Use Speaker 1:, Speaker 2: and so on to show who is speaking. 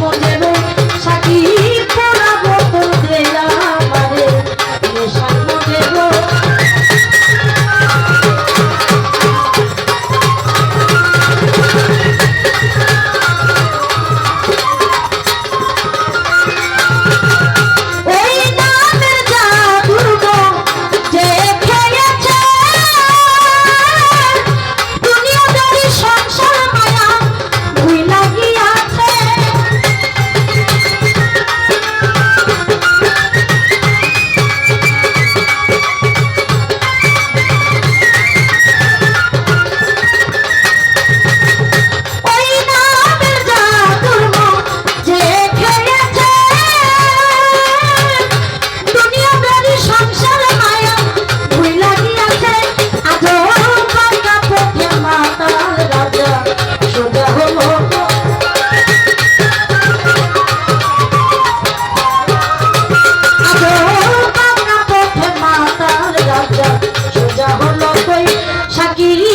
Speaker 1: মনে কি